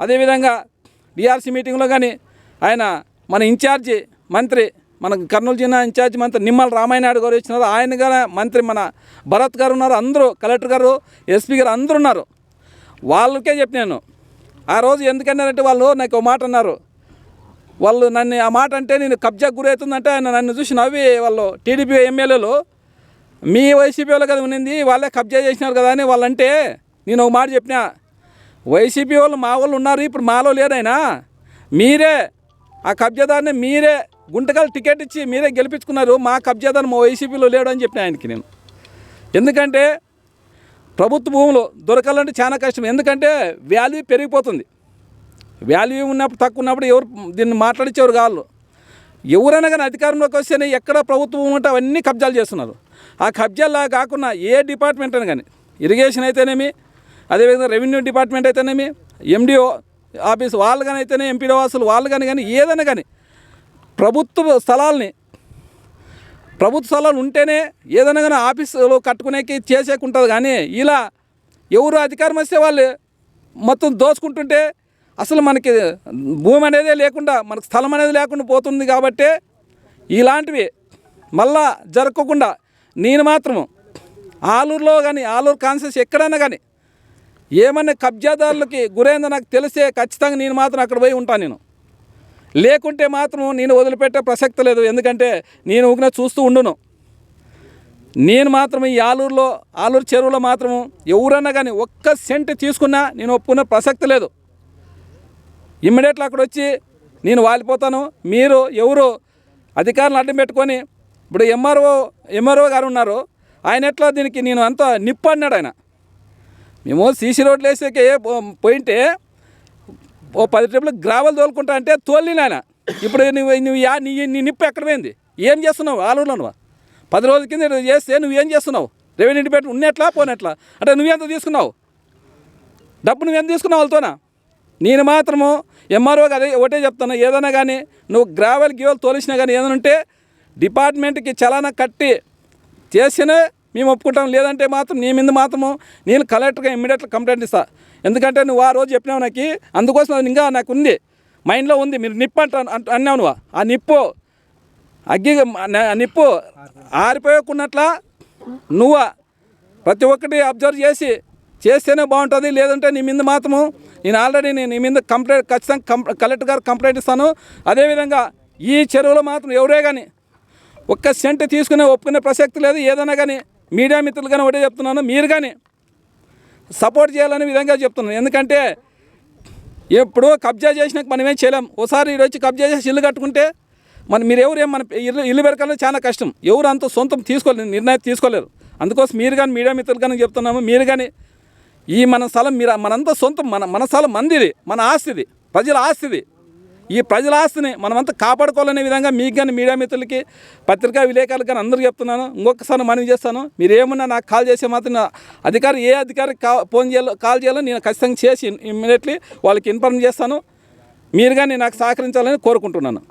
అదేవిధంగా డిఆర్సీ మీటింగ్లో కానీ ఆయన మన ఇన్ఛార్జి మంత్రి మన కర్నూలు జిల్లా ఇన్ఛార్జి మంత్రి నిమ్మల రామాయణాడు గారు వచ్చినారు. ఆయన గారు మంత్రి మన భరత్ గారు ఉన్నారు. అందరూ కలెక్టర్ గారు ఎస్పీ గారు అందరూ ఉన్నారు. వాళ్ళకే చెప్పినాను ఆ రోజు ఎందుకన్నారంటే వాళ్ళు నాకు ఒక మాట అన్నారు. వాళ్ళు నన్ను ఆ మాట అంటే నేను కబ్జా గురవుతుందంటే ఆయన నన్ను చూసి నవ్వి వాళ్ళు టీడీపీ ఎమ్మెల్యేలు మీ వైసీపీ వాళ్ళు కదా ఉన్నింది వాళ్ళే కబ్జా చేసినారు కదా అని వాళ్ళంటే నేను ఒక మాట చెప్పినా. వైసీపీ వాళ్ళు మా వాళ్ళు ఉన్నారు ఇప్పుడు మాలో లేదైనా. మీరే ఆ కబ్జాదారిని మీరే గుంటకల్ టికెట్ ఇచ్చి మీరే గెలిపించుకున్నారు. మా కబ్జాదారు మా వైసీపీలో లేడు అని చెప్పిన ఆయనకి నేను. ఎందుకంటే ప్రభుత్వ భూములు దొరకాలంటే చాలా కష్టం. ఎందుకంటే వాల్యూ పెరిగిపోతుంది. వాల్యూ ఉన్నప్పుడు తక్కువ ఉన్నప్పుడు ఎవరు దీన్ని మాట్లాడించేవారు కాళ్ళు. ఎవరైనా కానీ అధికారంలోకి వస్తేనే ఎక్కడ ప్రభుత్వం ఉంటే అవన్నీ కబ్జాలు చేస్తున్నారు. ఆ కబ్జాలా కాకుండా ఏ డిపార్ట్మెంట్ అయినా కానీ ఇరిగేషన్ అయితేనేమి అదేవిధంగా రెవెన్యూ డిపార్ట్మెంట్ అయితేనేమి ఎండిఓ ఆఫీస్ వాళ్ళు కానీ అయితేనే ఎంపీడీ వాసులు వాళ్ళు కానీ కానీ ఏదైనా కానీ ప్రభుత్వ స్థలాల్ని ప్రభుత్వ స్థలాలు ఉంటేనే ఏదైనా కానీ ఆఫీసులో కట్టుకునేకి చేసేకుంటుంది కానీ ఇలా ఎవరు అధికారం వస్తే వాళ్ళు మొత్తం దోచుకుంటుంటే అసలు మనకి భూమి అనేదే లేకుండా మనకు స్థలం అనేది లేకుండా పోతుంది కాబట్టి ఇలాంటివి మళ్ళా జరగకుండా నేను మాత్రము ఆలూరులో కానీ ఆలూరు కాన్సెస్ ఎక్కడైనా కానీ ఏమన్నా కబ్జాదారులకి గురైందో నాకు తెలిసే ఖచ్చితంగా నేను మాత్రం అక్కడ పోయి ఉంటాను నేను. లేకుంటే మాత్రం నేను వదిలిపెట్టే ప్రసక్తి లేదు. ఎందుకంటే నేను ఊకిన చూస్తూ ఉండును. నేను మాత్రం ఈ ఆలూరులో ఆలూరు చెరువులో మాత్రం ఎవరన్నా కానీ ఒక్క సెంట్ తీసుకున్నా నేను ఒప్పుకున్న ప్రసక్తి లేదు. ఇమ్మీడియట్లో అక్కడ వచ్చి నేను వాలిపోతాను. మీరు ఎవరు అధికారులను అడ్డం పెట్టుకొని ఇప్పుడు ఎంఆర్ఓ ఎంఆర్ఓ గారు ఉన్నారు. ఆయన ఎట్లా దీనికి నేను అంత నిప్పు అన్నాడు ఆయన. మేము సీసీ రోడ్లు వేసేకి పోయింటే ఓ పది ట్రిప్లు గ్రావెల్ తోలుకుంటా అంటే తోలి ఆయన ఇప్పుడు నువ్వు నువ్వు యా నీ నీ నిప్పు ఎక్కడ పోయింది? ఏం చేస్తున్నావు? ఆలూరులో నువ్వు పది రోజుల కింద చేస్తే నువ్వు ఏం చేస్తున్నావు? రెవెన్యూ డిపార్ట్మెంట్ ఉన్నట్లా పోనట్లా? అంటే నువ్వెంత తీసుకున్నావు? డబ్బు నువ్వెంత తీసుకున్నావు వాళ్ళతోనా? నేను మాత్రము ఎంఆర్ఓ అదే ఒకటే చెప్తాను ఏదైనా కానీ నువ్వు గ్రావెల్ గ్యూవెల్ తోలిసినా కానీ ఏదైనా ఉంటే డిపార్ట్మెంట్కి చలానా కట్టి చేసినా మేము ఒప్పుకుంటాం. లేదంటే మాత్రం నీ మీద మాత్రము నేను కలెక్టర్గా ఇమ్మీడియట్గా కంప్లైంట్ ఇస్తా. ఎందుకంటే నువ్వు ఆ రోజు చెప్పినావు నాకు అందుకోసం అది ఇంకా నాకు ఉంది మైండ్లో ఉంది. మీరు నిప్పు అంట అన్నావు నువ్వు. ఆ నిప్పు అగ్గి ఆ నిప్పు ఆరిపోయకున్నట్లా నువ్వు ప్రతి ఒక్కటి అబ్జర్వ్ చేసి చేస్తేనే బాగుంటుంది. లేదంటే నీ మీద మాత్రము నేను ఆల్రెడీ నేను నీ మీద కంప్లైంట్ ఖచ్చితంగా కం కలెక్టర్ గారు కంప్లైంట్ ఇస్తాను. అదేవిధంగా ఈ చెరువులో మాత్రం ఎవరే కానీ ఒక్క సెంట్ తీసుకునే ఒప్పుకునే ప్రసక్తి లేదు. ఏదైనా కానీ మీడియా మిత్రులు కానీ ఒకటే చెప్తున్నాను మీరు కానీ సపోర్ట్ చేయాలనే విధంగా చెప్తున్నాను ఎందుకంటే ఎప్పుడు కబ్జా చేసినాక మనమేం చేయలేం. ఒకసారి ఈరోజు కబ్జా చేసి ఇల్లు కట్టుకుంటే మన మీరు ఎవరు ఏం మన ఇల్లు ఇల్లు పెరకాలంటే చాలా కష్టం. ఎవరు అంత సొంతం తీసుకోలేరు నిర్ణయం తీసుకోలేరు. అందుకోసం మీరు కానీ మీడియా మిత్రులు కానీ చెప్తున్నాము మీరు కానీ ఈ మన స్థలం మీరు మనంతా సొంతం మన మన స్థలం మందిది మన ఆస్తిది ప్రజల ఆస్తిది. ఈ ప్రజల ఆస్తిని మనమంతా కాపాడుకోవాలనే విధంగా మీకు కానీ మీడియా మిత్రులకి పత్రికా విలేకరులకు కానీ అందరికీ చెప్తున్నాను. ఇంకొకసారి మనవి చేస్తాను. మీరు ఏమన్నా నాకు కాల్ చేసే మాత్రం అధికారి ఏ అధికారికి కా ఫోన్ చేయాలో కాల్ చేయాలో నేను ఖచ్చితంగా చేసి ఇమ్మీడియట్లీ వాళ్ళకి ఇన్ఫార్మ్ చేస్తాను. మీరు కానీ నాకు సహకరించాలని కోరుకుంటున్నాను.